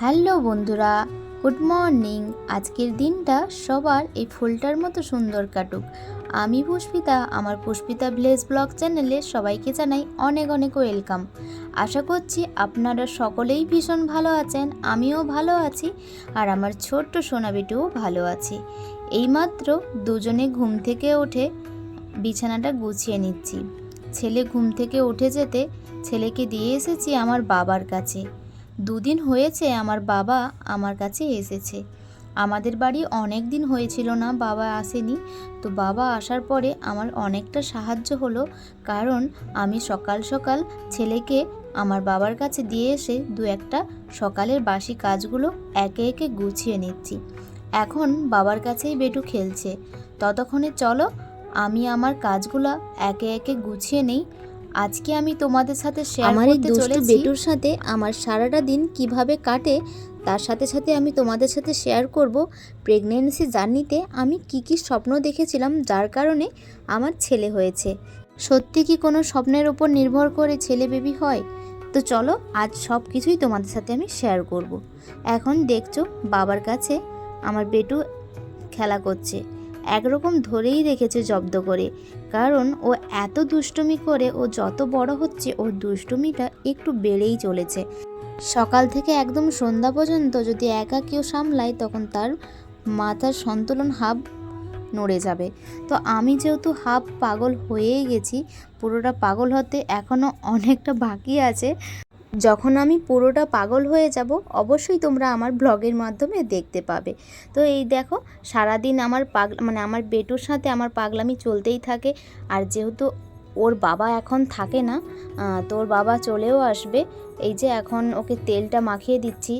Hello বন্ধুরা, good morning. আজকের দিনটা সবার এই ফুলটার মতো সুন্দর কাটুক। আমি পুষ্পিতা, আমার পুষ্পিতা ভিলেজ ব্লগ চ্যানেলে সবাইকে জানাই অনেক অনেক ওয়েলকাম। আশা করছি আপনারা সকলেই ভীষণ ভালো আছেন, আমিও ভালো আছি আর আমার ছোট্ট সোনাবিটুও ভালো আছে। এইমাত্র দুজনে ঘুম থেকে উঠে বিছানাটা গুছিয়ে নিচ্ছি। ছেলে ঘুম থেকে উঠে যেতে ছেলেকে দিয়ে এসেছি আমার বাবার কাছে। দুদিন হয়েছে আমার বাবা আমার কাছে এসেছে। আমাদের বাড়ি অনেক দিন হয়েছিল না বাবা আসেনি। তো বাবা আসার পরে আমার অনেকটা সাহায্য হলো, কারণ আমি সকাল সকাল ছেলেকে আমার বাবার কাছে দিয়ে এসে দু একটা সকালের বাসি কাজগুলো একে একে গুছিয়ে নিচ্ছি। এখন বাবার কাছেই বেটু খেলছে। ততক্ষণে চলো, আমি আমার কাজগুলো একে একে গুছিয়ে নেই। আজকে আমি তোমাদের সাথে শেয়ার আমার এই দুষ্টু বেটুর সাথে আমার সারাটা দিন কীভাবে কাটে তার সাথে সাথে আমি তোমাদের সাথে শেয়ার করব প্রেগনেন্সি জার্নিতে আমি কি কি স্বপ্ন দেখেছিলাম যার কারণে আমার ছেলে হয়েছে। সত্যি কি কোনো স্বপ্নের উপর নির্ভর করে ছেলে বেবি হয়? তো চলো আজ সব কিছুই তোমাদের সাথে আমি শেয়ার করব। এখন দেখছ বাবার কাছে আমার বেটু খেলা করছে। একরকম ধরেই রেখেছে জব্দ করে। কারণ ও এত দুষ্টুমি করে ও যত বড় হচ্ছে, ওর দুষ্টুমিটা একটু বেড়েই চলেছে। সকাল থেকে একদম সন্ধ্যা পর্যন্ত যদি একা কেউ সামলায়, তখন তার মাথার সন্তুলন হাব নড়ে যাবে। তো আমি যেহেতু হাফ পাগল হয়েই গেছি, পুরোটা পাগল হতে এখনও অনেকটা বাকি আছে যখন আমি পুরোটা পাগল হয়ে যাব, অবশ্যই তোমরা আমার ব্লগের মাধ্যমে দেখতে পাবে। তো এই দেখো, সারাদিন আমার পাগ মানে আমার বেটুর সাথে আমার পাগলামি চলতেই থাকে। আর যেহেতু ওর বাবা এখন থাকে না আহ, তো ওর বাবা চলেও আসবে। এই যে এখন ওকে তেলটা মাখিয়ে দিচ্ছি।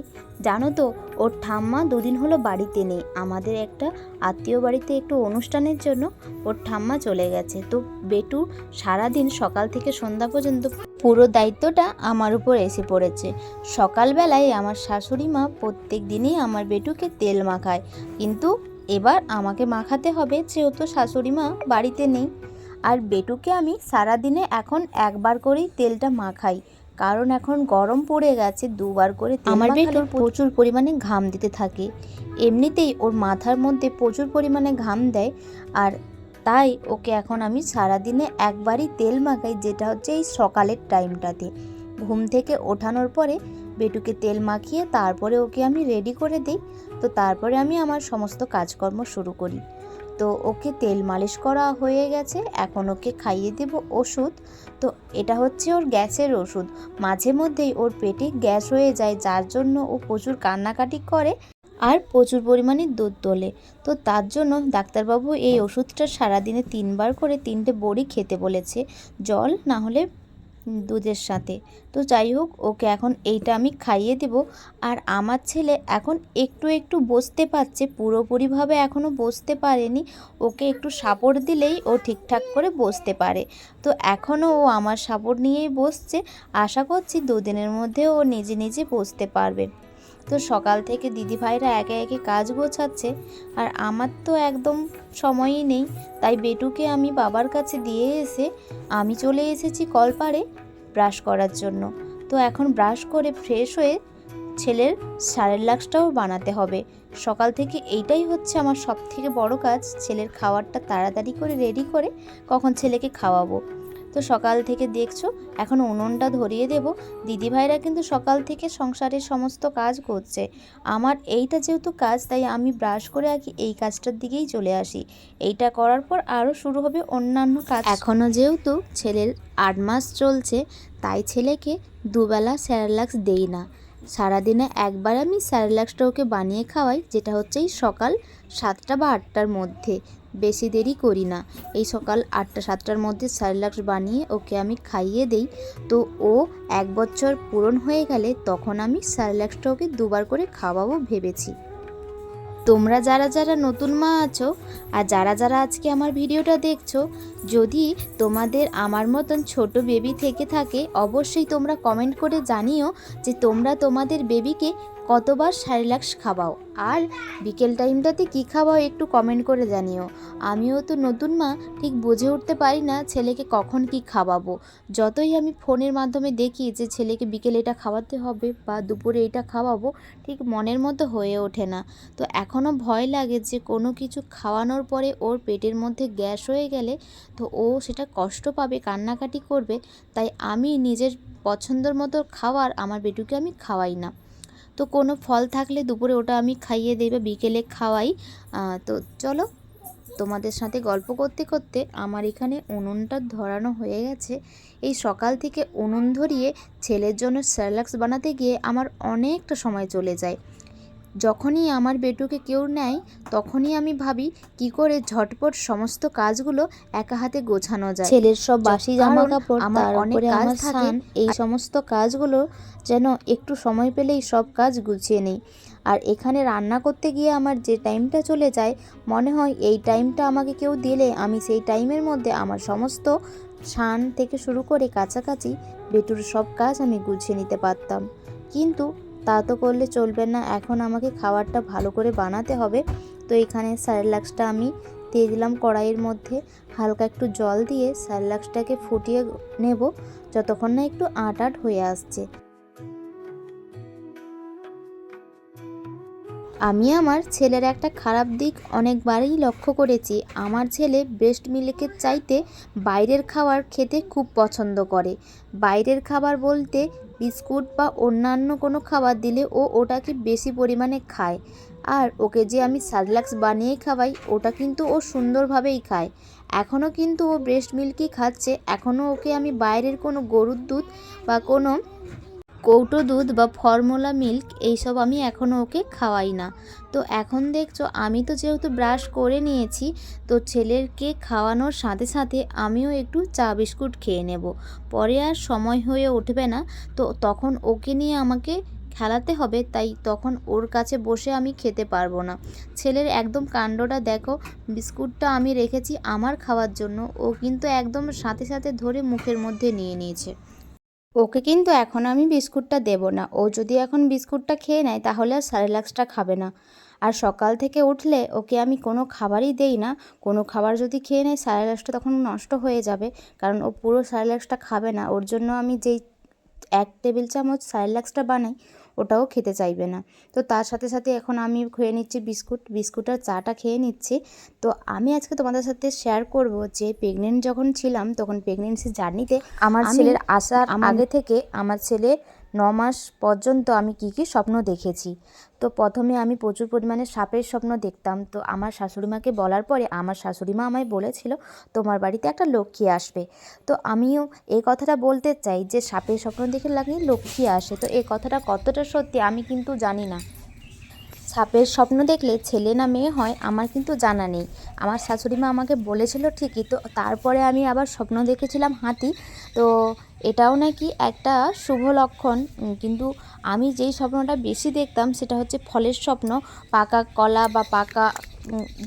জানো তো ওর ঠাম্মা দুদিন হলো বাড়িতে নেই। আমাদের একটা আত্মীয় বাড়িতে একটু অনুষ্ঠানের জন্য ওর ঠাম্মা চলে গেছে। তো বেটু সারাদিন সকাল থেকে সন্ধ্যা পর্যন্ত পুরো দায়িত্বটা আমার উপর এসে পড়েছে। সকালবেলায় আমার শাশুড়ি মা প্রত্যেক দিনই আমার বেটুকে তেল মাখায়। কিন্তু এবার আমাকে মাখাতে হবে যেহেতু শাশুড়ি মা বাড়িতে নেই। আর বেটুকে আমি সারাদিনে এখন একবার করেই তেলটা মাখাই। কারণ এখন গরম পড়ে গেছে দুবার করে আমার বেটুর প্রচুর পরিমাণে ঘাম দিতে থাকে। এমনিতেই ওর মাথার মধ্যে প্রচুর পরিমাণে ঘাম দেয় আর তাই ওকে এখন আমি সারাদিনে একবারই তেল মাখাই যেটা হচ্ছে এই সকালের টাইমটাতে। ঘুম থেকে ওঠানোর পরে বেটুকে তেল মাখিয়ে তারপরে ওকে আমি রেডি করে দিই। তো তারপরে আমি আমার সমস্ত কাজকর্ম শুরু করি। তো ওকে তেল মালিশ করা হয়ে গেছে, এখন ওকে খাইয়ে দেব ওষুধ। তো এটা হচ্ছে ওর গ্যাসের ওষুধ। মাঝে মধ্যেই ওর পেটে গ্যাস হয়ে যায়, যার জন্য ও প্রচুর কান্নাকাটি করে আর প্রচুর পরিমাণে দুধ তোলে। তো তার জন্য ডাক্তারবাবু এই ওষুধটা সারাদিনে তিনবার করে তিনটে বড়ি খেতে বলেছে। জল না হলে দুধের সাথে। তো যাই হোক, ওকে এখন এইটা আমি খাইয়ে দেব। আর আমার ছেলে এখন একটু একটু বসতে পারছে, পুরোপুরিভাবে এখনও বসতে পারেনি। ওকে একটু সাপোর্ট দিলেই ও ঠিকঠাক করে বসতে পারে। তো এখনও ও আমার সাপোর্ট নিয়েই বসছে। আশা করছি দুদিনের মধ্যে ও নিজে নিজে বসতে পারবে। তো সকাল থেকে দিদি ভাইরা একে একে কাজ গোছাচ্ছে আর আমার তো একদম সময়ই নেই। তাই বেটুকে আমি বাবার কাছে দিয়ে এসে আমি চলে এসেছি কলপাড়ে ব্রাশ করার জন্য। তো এখন ব্রাশ করে ফ্রেশ হয়ে ছেলের সারের লাক্সটাও বানাতে হবে। সকাল থেকে এইটাই হচ্ছে আমার সব থেকে বড় কাজ, ছেলের খাবারটা তাড়াতাড়ি করে রেডি করে কখন ছেলেকে খাওয়াবো। তো সকাল থেকে দেখছ, এখন উনুনটা ধরিয়ে দেব। দিদিভাইরা কিন্তু সকাল থেকে সংসারের সমস্ত কাজ করছে। আমার এইটা যেহেতু কাজ, তাই আমি ব্রাশ করে আগে এই কাজটার দিকেই চলে আসি। এইটা করার পর আরও শুরু হবে অন্যান্য কাজ। এখনও যেহেতু ছেলের আট মাস চলছে, তাই ছেলেকে দুবেলা স্যারালাক্স দেই না। সারাদিনে একবার আমি স্যারেলাক্সটা ওকে বানিয়ে খাওয়াই, যেটা হচ্ছে এই সকাল সাতটা বা আটটার মধ্যে। বেশি দেরি করি না। এই সকাল আটটা, সাতটার মধ্যে স্যারেলাক্স বানিয়ে ওকে আমি খাইয়ে দেই। তো ও এক বছর পূরণ হয়ে গেলে তখন আমি স্যারেলাক্সটা ওকে দুবার করে খাওয়াবো ভেবেছি। তোমরা যারা যারা নতুন মা আছো আর যারা যারা আজকে আমার ভিডিওটা দেখছ, যদি তোমাদের আমার মতন ছোট বেবি থেকে থাকে, অবশ্যই তোমরা কমেন্ট করে জানিও যে তোমরা তোমাদের বেবিকে কতবার স্যারিলাক্স খাওয়াও আর বিকেল টাইমটাতে কী খাওয়াও একটু কমেন্ট করে জানিও। আমিও তো নতুন মা, ঠিক বুঝে উঠতে পারি না ছেলেকে কখন কি খাওয়াবো। যতই আমি ফোনের মাধ্যমে দেখি যে ছেলেকে বিকেলে এটা খাওয়াতে হবে বা দুপুরে এটা খাওয়াবো, ঠিক মনের মতো হয়ে ওঠে না। তো এখনও ভয় লাগে যে কোনো কিছু খাওয়ানোর পরে ওর পেটের মধ্যে গ্যাস হয়ে গেলে তো ও সেটা কষ্ট পাবে, কান্নাকাটি করবে। তাই আমি নিজের পছন্দের মতো খাবার আমার বেটুকে আমি খাওয়াই না। তো কোনো ফল থাকলে দুপুরে ওটা আমি খাইয়ে দিই বা বিকেলে খাওয়াই। তো চলো তোমাদের সাথে গল্প করতে করতে আমার এখানে উনুনটা ধরানো হয়ে গেছে। এই সকাল থেকে উনুন ধরিয়ে ছেলের জন্য স্যালাক্স বানাতে গিয়ে আমার অনেকটা সময় চলে যায়। যখনই আমার বেটুকে কেউ নেয় তখনই আমি ভাবি কি করে ঝটপট সমস্ত কাজগুলো একা হাতে গোছানো যায়। ছেলের সব বাসি জামা কাপড় আমার অনেক কাজ। থাকে। এই সমস্ত কাজগুলো যেন একটু সময় পেলেই সব কাজ গুছিয়ে নিই। আর এখানে রান্না করতে গিয়ে আমার যে টাইমটা চলে যায় মনে হয় এই টাইমটা আমাকে কেউ দিলে আমি সেই টাইমের মধ্যে আমার সমস্ত স্নান থেকে শুরু করে কাছাকাছি বেটুর সব কাজ আমি গুছিয়ে নিতে পারতাম। কিন্তু তা তো করলে চলবে না, এখন আমাকে খাবারটা ভালো করে বানাতে হবে। তো এখানে স্যারেলাক্সটা আমি দিয়ে দিলাম কড়াইয়ের মধ্যে। হালকা একটু জল দিয়ে স্যারেলাক্সটাকে ফুটিয়ে নেব, যতক্ষণ না একটু আট আট হয়ে আসছে। আমি আমার ছেলের একটা খারাপ দিক অনেকবারই লক্ষ্য করেছি। আমার ছেলে ব্রেস্ট মিল্কের চাইতে বাইরের খাবার খেতে খুব পছন্দ করে। বাইরের খাবার বলতে বিস্কুট বা অন্যান্য কোনো খাবার দিলে ও ওটাকে বেশি পরিমাণে খায়। আর ওকে যে আমি সারলাক্স বানিয়ে খাওয়াই, ওটা কিন্তু ও সুন্দরভাবেই খায়। এখনও কিন্তু ও ব্রেস্ট মিল্কই খাচ্ছে। এখনও ওকে আমি বাইরের কোনো গরুর দুধ বা কোনো কৌটো দুধ বা ফর্মুলা মিল্ক এইসব আমি এখনও ওকে খাওয়াই না। তো এখন দেখছ, আমি তো যেহেতু ব্রাশ করে নিয়েছি, তো ছেলেরকে খাওয়ানোর সাথে সাথে আমিও একটু চা বিস্কুট খেয়ে নেব। পরে আর সময় হয়ে উঠবে না, তো তখন ওকে নিয়ে আমাকে খেলাতে হবে, তাই তখন ওর কাছে বসে আমি খেতে পারব না। ছেলের একদম কাণ্ডটা দেখো, বিস্কুটটা আমি রেখেছি আমার খাওয়ার জন্য, ও কিন্তু একদম সাথে সাথে ধরে মুখের মধ্যে নিয়ে নিয়েছে। ওকে কিন্তু এখন আমি বিস্কুটটা দেব না। ও যদি এখন বিস্কুটটা খেয়ে নেয়, তাহলে আর স্যারেলাক্সটা খাবে না। আর সকাল থেকে উঠলে ওকে আমি কোনো খাবারই দেই না। কোনো খাবার যদি খেয়ে নেয় স্যারেলাক্সটা তখন নষ্ট হয়ে যাবে। কারণ ও পুরো স্যারেলাক্সটা খাবে না। ওর জন্য আমি যেই এক টেবিল চামচ স্যারেলাক্সটা বানাই ওটাও খেতে চাইবে না। তো তার সাথে সাথে এখন আমি খেয়ে নিচ্ছি বিস্কুট বিস্কুট আর চাটা খেয়ে নিচ্ছি। তো আমি আজকে তোমাদের সাথে শেয়ার করব যে প্রেগনেন্ট যখন ছিলাম তখন প্রেগনেন্সি জার্নিতে আমার ছেলের আসার আগে থেকে আমার ছেলে ন মাস পর্যন্ত আমি কি কি স্বপ্ন দেখেছি। তো প্রথমে আমি প্রচুর পরিমাণে সাপের স্বপ্ন দেখতাম। তো আমার শাশুড়িমাকে বলার পরে আমার শাশুড়িমা আমায় বলেছিল, তোমার বাড়িতে একটা লক্ষ্মী আসবে। তো আমিও এই কথাটা বলতে চাই যে সাপের স্বপ্ন দেখে লাগে লক্ষ্মী আসে। তো এই কথাটা কতটা সত্যি আমি কিন্তু জানি না। সাপের স্বপ্ন দেখলে ছেলে না মেয়ে হয়, আমার কিন্তু জানা নেই। আমার শাশুড়িমা আমাকে বলেছিল ঠিকই। তো তারপরে আমি আবার স্বপ্ন দেখেছিলাম হাতি। তো এটাও নাকি একটা শুভ লক্ষণ। কিন্তু আমি যেই স্বপ্নটা বেশি দেখতাম সেটা হচ্ছে ফলের স্বপ্ন। পাকা কলা বা পাকা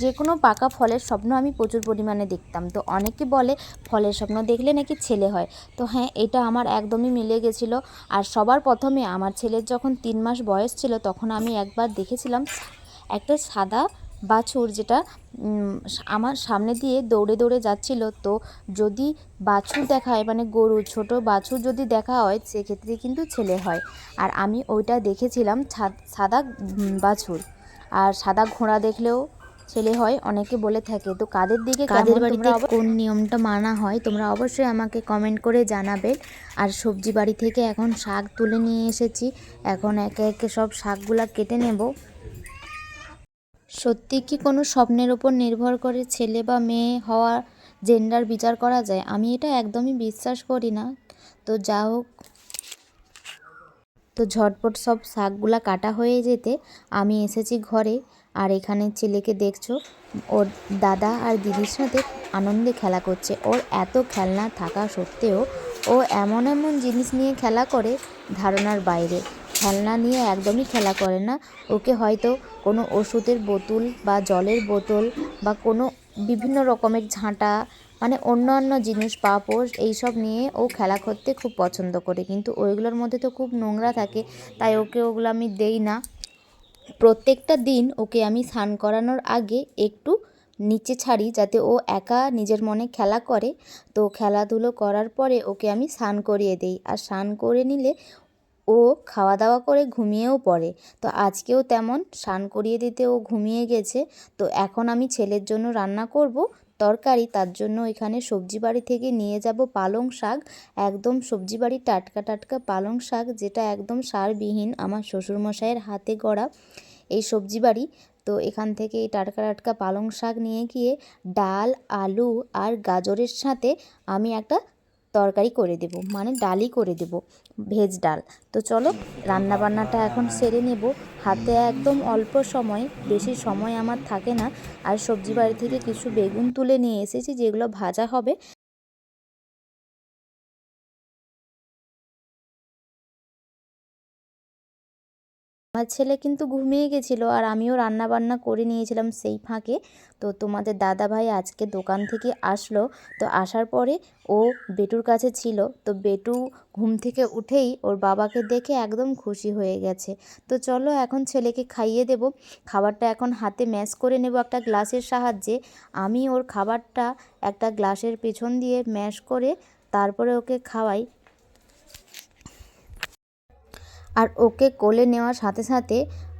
যে কোনো পাকা ফলের স্বপ্ন আমি প্রচুর পরিমাণে দেখতাম। তো অনেকে বলে ফলের স্বপ্ন দেখলে নাকি ছেলে হয়। তো হ্যাঁ এটা আমার একদমই মিলে গেছিল। আর সবার প্রথমে আমার ছেলের যখন তিন মাস বয়স ছিল, তখন আমি একবার দেখেছিলাম একটা সাদা বাছুর যেটা আমার সামনে দিয়ে দৌড়ে দৌড়ে যাচ্ছিল তো যদি বাছুর দেখা হয় মানে গরু ছোট বাছুর যদি দেখা হয় সেক্ষেত্রে কিন্তু ছেলে হয়। আর আমি ওইটা দেখেছিলাম সাদা বাছুর। আর সাদা ঘোড়া দেখলেও ছেলে হয় অনেকে বলে থাকে। তো কাদের দিকে কাদের বাড়িতে কোন নিয়মটা মানা হয় তোমরা অবশ্যই আমাকে কমেন্ট করে জানাবে। আর সবজি বাড়ি থেকে এখন শাক তুলে নিয়ে এসেছি। এখন একে একে সব শাকগুলা কেটে নেব। সত্যি কি কোনো স্বপ্নের ওপর নির্ভর করে ছেলে বা মেয়ে হওয়া জেন্ডার বিচার করা যায়? আমি এটা একদমই বিশ্বাস করি না। তো যা হোক। তো ঝটপট সব শাকগুলা কাটা হয়ে যেতে আমি এসেছি ঘরে, আর এখানে ছেলেকে দেখছ। ওর দাদা আর দিদির সাথে আনন্দে খেলা করছে। ওর এত খেলনা থাকা সত্ত্বেও ও এমন এমন জিনিস নিয়ে খেলা করে ধারণার বাইরে। খেলনা নিয়ে একদমই খেলা করে না। ওকে হয়তো কোনো ওষুধের বোতল বা জলের বোতল বা কোনো বিভিন্ন রকমের ঝাঁটা মানে অন্য অন্য জিনিস, পাপোশ এইসব নিয়ে ও খেলা করতে খুব পছন্দ করে। কিন্তু ওইগুলোর মধ্যে তো খুব নোংরা থাকে, তাই ওকে ওগুলো আমি দেই না। প্রত্যেকটা দিন ওকে আমি স্নান করানোর আগে একটু নিচে ছাড়ি যাতে ও একা নিজের মনে খেলা করে। তো খেলাধুলো করার পরে ওকে আমি স্নান করিয়ে দিই। আর স্নান করে নিলে ও খাওয়া দাওয়া করে ঘুমিয়েও পড়ে। তো আজকেও তেমন, স্নান করিয়ে দিতে ও ঘুমিয়ে গেছে। তো এখন আমি ছেলের জন্য রান্না করব, তরকারি, তার জন্য এখানে সবজি বাড়ি থেকে নিয়ে যাব পালং শাক, একদম সবজি বাড়ি টাটকা টাটকা পালং শাক, যেটা একদম সারবিহীন আমার শ্বশুরমশাইয়ের হাতে গড়া এই সবজি বাড়ি। তো এখান থেকে এই টাটকা টাটকা পালং শাক নিয়ে গিয়ে ডাল, আলু আর গাজরের সাথে আমি একটা তরকারি করে দেব মানে ডালই করে দেব, ভেজ ডাল। তো চলো রান্না বান্নাটা এখন সেরে নেব। হাতে একদম অল্প সময়, বেশি সময় আমার থাকে না। আর সবজি বাড়ি থেকে কিছু বেগুন তুলে নিয়ে এসেছি, যেগুলো ভাজা হবে। আমার ছেলে কিন্তু ঘুমিয়ে গেছিল আর আমিও রান্না বান্না করে নিয়েছিলাম সেই ফাঁকে। তো তোমাদের দাদা ভাই আজকে দোকান থেকে আসলো। তো আসার পরে ও বেটুর কাছে ছিল। তো বেটু ঘুম থেকে উঠেই ওর বাবাকে দেখে একদম খুশি হয়ে গেছে। তো চলো এখন ছেলেকে খাইয়ে দেব। খাবারটা এখন হাতে ম্যাশ করে নেব একটা গ্লাসের সাহায্যে। আমি ওর খাবারটা একটা গ্লাসের পেছন দিয়ে ম্যাশ করে তারপরে ওকে খাওয়াই। আর ওকে কোলে নেওয়ার সাথে সাথে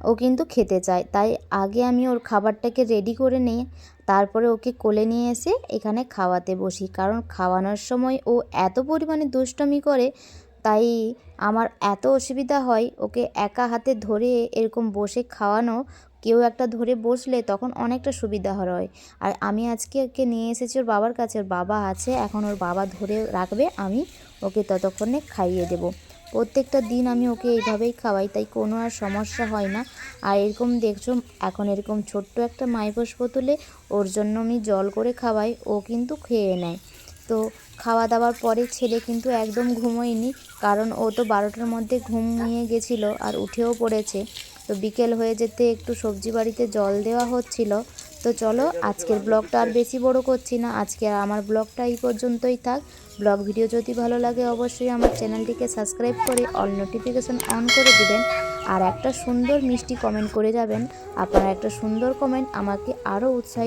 ও কিন্তু খেতে চায়। তাই আগে আমি ওর খাবারটাকে রেডি করে নিই তারপরে ওকে কোলে নিয়ে এসে এখানে খাওয়াতে বসি। কারণ খাওয়ানোর সময় ও এত পরিমাণে দুষ্টমি করে, তাই আমার এত অসুবিধা হয় ওকে একা হাতে ধরে এরকম বসে খাওয়ানো। কেউ একটা ধরে বসলে তখন অনেকটা সুবিধা হয়। আর আমি আজকে ওকে নিয়ে এসেছি ওর বাবার কাছে। ওর বাবা আছে, এখন ওর বাবা ধরে রাখবে, আমি ওকে ততক্ষণে খাইয়ে দেবো। প্রত্যেকটা দিন আমি ওকে এইভাবেই খাওয়াই, তাই কোনো আর সমস্যা হয় না। আর এরকম দেখছ, এখন এরকম ছোট্ট একটা মাইপোষ বোতলে ওর জন্য আমি জল করে খাওয়াই, ও কিন্তু খেয়ে নেয়। তো খাওয়া দাওয়ার পরে ছেলে কিন্তু একদম ঘুমোয়নি, কারণ ও তো বারোটার মধ্যে ঘুমিয়ে গেছিল আর উঠেও পড়েছে। তো বিকেল হয়ে যেতে একটু সবজি বাড়িতে জল দেওয়া হচ্ছিল তো চলো, আজকের ব্লগটা আর বেশি বড় করছি না। আজকে আমার ব্লগটা এই পর্যন্তই থাক। ব্লগ ভিডিও যদি ভালো লাগে, অবশ্যই আমার চ্যানেলটিকে সাবস্ক্রাইব করে অল নোটিফিকেশন অন করে দিবেন। আর একটা সুন্দর মিষ্টি কমেন্ট করে যাবেন। আপনারা একটা সুন্দর কমেন্ট আমাকে আরও উৎসাহিত